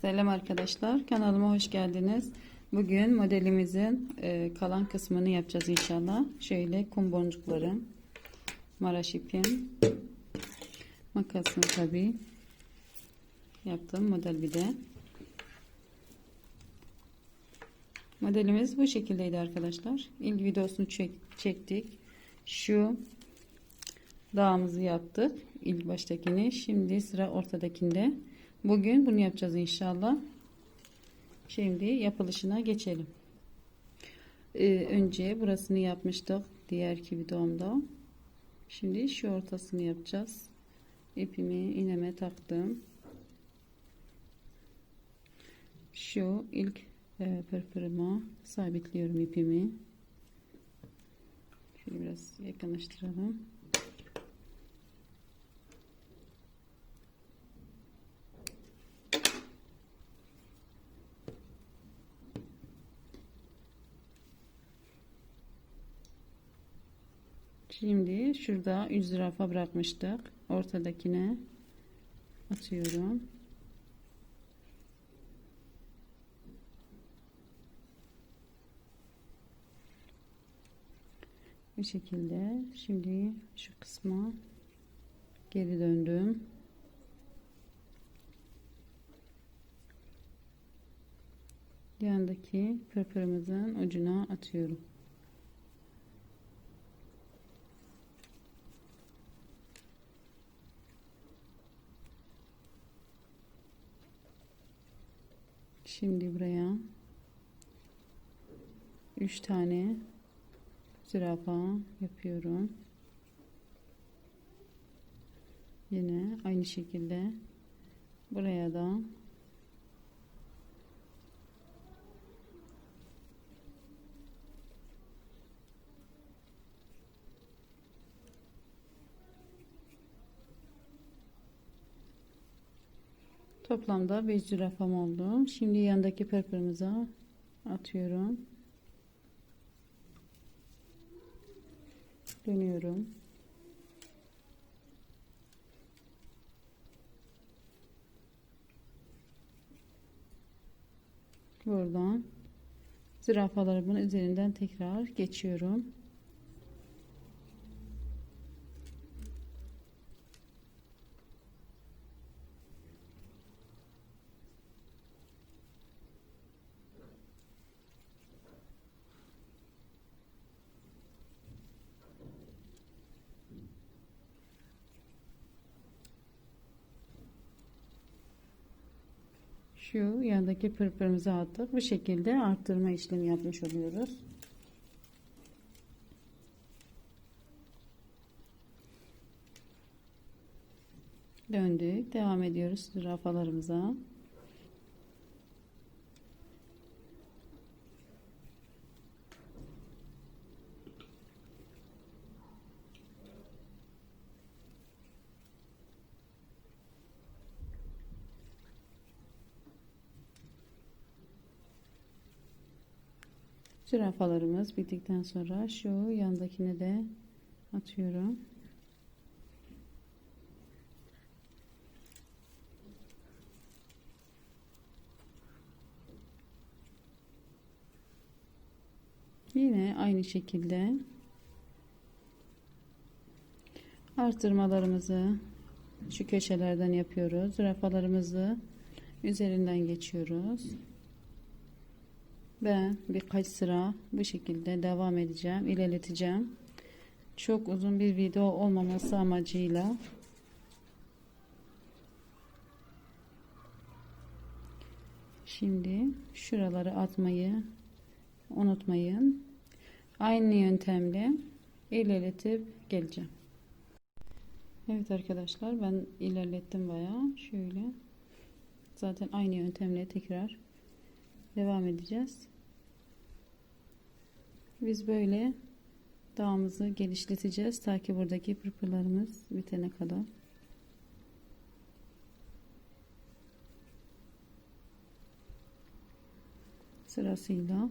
Selam arkadaşlar kanalıma hoş geldiniz. Bugün modelimizin e, kalan kısmını yapacağız inşallah. Şöyle kum boncukları, maraş ipim, makasım tabi yaptım model bir de. Modelimiz bu şekildeydi arkadaşlar. İlk videosunu çek, çektik. Şu dağımızı yaptık. İlk baştakini. Şimdi sıra ortadakinde. Bugün bunu yapacağız inşallah. Şimdi yapılışına geçelim. Ee, önce burasını yapmıştık. Diğerki videomda. Şimdi şu ortasını yapacağız. İpimi iğneme taktım. Şu ilk e, pırpırıma sabitliyorum ipimi. Şöyle biraz yakınlaştıralım. Şimdi şurada 100 zürafa bırakmıştık. Ortadakine atıyorum. Bu şekilde şimdi şu kısma geri döndüm. Yandaki pırpırımızın ucuna atıyorum. Şimdi buraya 3 tane zürafa yapıyorum. Yine aynı şekilde buraya da Toplamda 5 zürafam oldu. Şimdi yandaki pırpırımıza atıyorum. Dönüyorum. Buradan zürafalarımın üzerinden tekrar geçiyorum. Şu yandaki pırpırımızı attık. Bu şekilde arttırma işlemi yapmış oluyoruz. Döndük. Devam ediyoruz zürafalarımıza. Zürafalarımız bittikten sonra şu yandakine de atıyorum. Yine aynı şekilde artırmalarımızı şu köşelerden yapıyoruz. Zürafalarımızı üzerinden geçiyoruz. Ben birkaç sıra bu şekilde devam edeceğim, ilerleteceğim. Çok uzun bir video olmaması amacıyla Şimdi şuraları atmayı unutmayın. Aynı yöntemle ilerletip geleceğim. Evet arkadaşlar ben ilerlettim bayağı. Şöyle. Zaten aynı yöntemle tekrar devam edeceğiz. Biz böyle dağımızı genişleteceğiz ta ki buradaki pırpırlarımız bitene kadar. Sırasıyla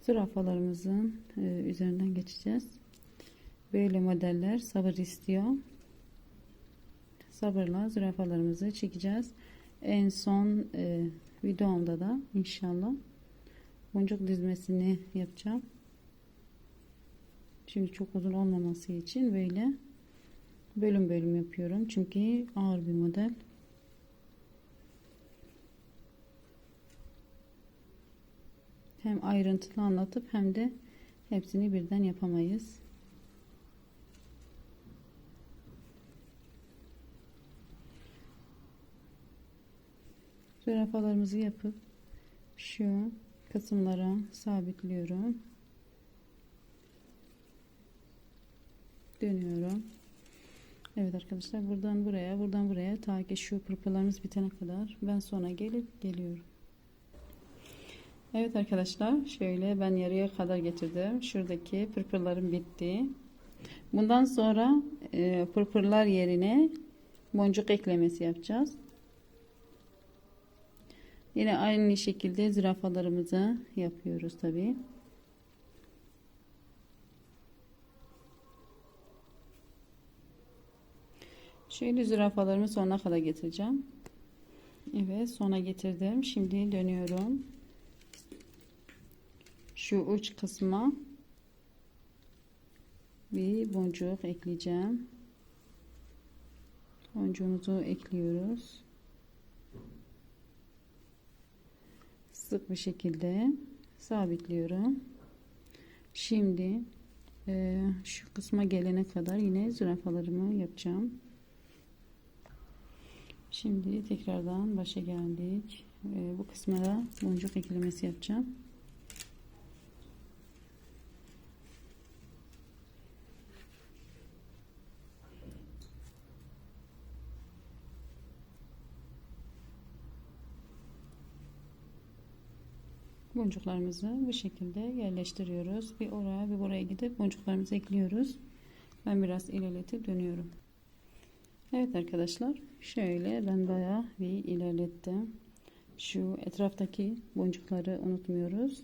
zürafalarımızın e, üzerinden geçeceğiz. Böyle modeller sabır istiyor. Sabırla zürafalarımızı çekeceğiz. En son e, videomda da inşallah boncuk dizmesini yapacağım. Şimdi çok uzun olmaması için böyle bölüm bölüm yapıyorum. Çünkü ağır bir model. Hem ayrıntılı anlatıp hem de hepsini birden yapamayız. Zürafalarımızı yapıp şu kısımlara sabitliyorum. Dönüyorum. Evet arkadaşlar buradan buraya buradan buraya ta ki şu pırpırlarımız bitene kadar ben sonra gelip geliyorum. Evet arkadaşlar şöyle ben yarıya kadar getirdim. Şuradaki pırpırlarım bitti. Bundan sonra e, pırpırlar yerine boncuk eklemesi yapacağız. Yine aynı şekilde zürafalarımızı yapıyoruz tabi. Şöyle zürafalarımı sonuna kadar getireceğim. Evet sona getirdim. Şimdi dönüyorum. Şu uç kısma bir boncuk ekleyeceğim. Boncuğumuzu ekliyoruz. Sık bir şekilde sabitliyorum. Şimdi e, şu kısma gelene kadar yine zürafalarımı yapacağım. Şimdi tekrardan başa geldik. E, bu kısma boncuk eklemesi yapacağım. Boncuklarımızı bu şekilde yerleştiriyoruz. Bir oraya bir buraya gidip boncuklarımızı ekliyoruz. Ben biraz ilerletip dönüyorum. Evet arkadaşlar şöyle ben bayağı bir ilerlettim. Şu etraftaki boncukları unutmuyoruz.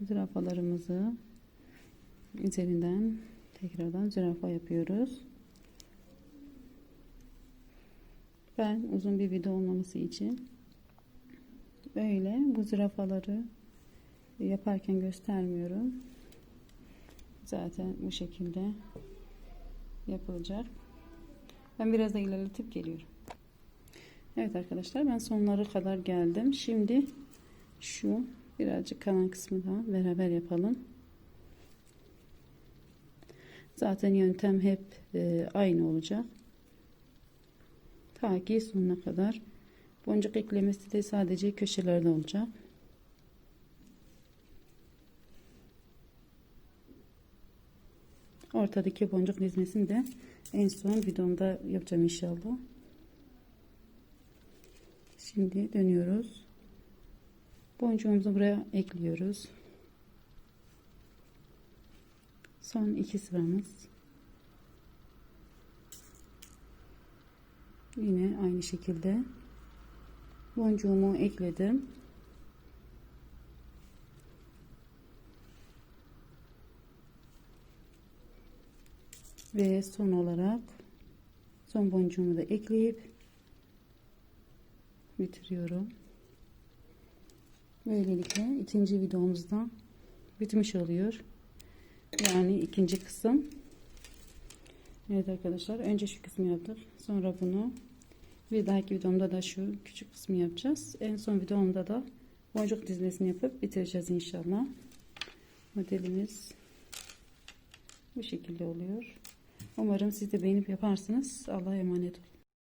Zürafalarımızı üzerinden tekrardan zürafa yapıyoruz. Ben uzun bir video olmaması için böyle bu zürafaları yaparken göstermiyorum. Zaten bu şekilde yapılacak. Ben biraz da ilerletip geliyorum. Evet arkadaşlar ben sonlara kadar geldim. Şimdi şu birazcık kalan kısmı da beraber yapalım. Zaten yöntem hep e, aynı olacak. Ta ki sonuna kadar. Boncuk eklemesi de sadece köşelerde olacak. Ortadaki boncuk dizmesini de en son videomda yapacağım inşallah. Şimdi dönüyoruz. Boncuğumuzu buraya ekliyoruz. Son iki sıramız. Yine aynı şekilde boncuğumu ekledim. Ve son olarak son boncuğumu da ekleyip bitiriyorum. Böylelikle ikinci videomuzda bitmiş oluyor. Yani ikinci kısım. Evet arkadaşlar önce şu kısmı yaptık. Sonra bunu bir dahaki videomda da şu küçük kısmı yapacağız. En son videomda da boncuk dizmesini yapıp bitireceğiz inşallah. Modelimiz bu şekilde oluyor. Umarım siz de beğenip yaparsınız. Allah'a emanet olun.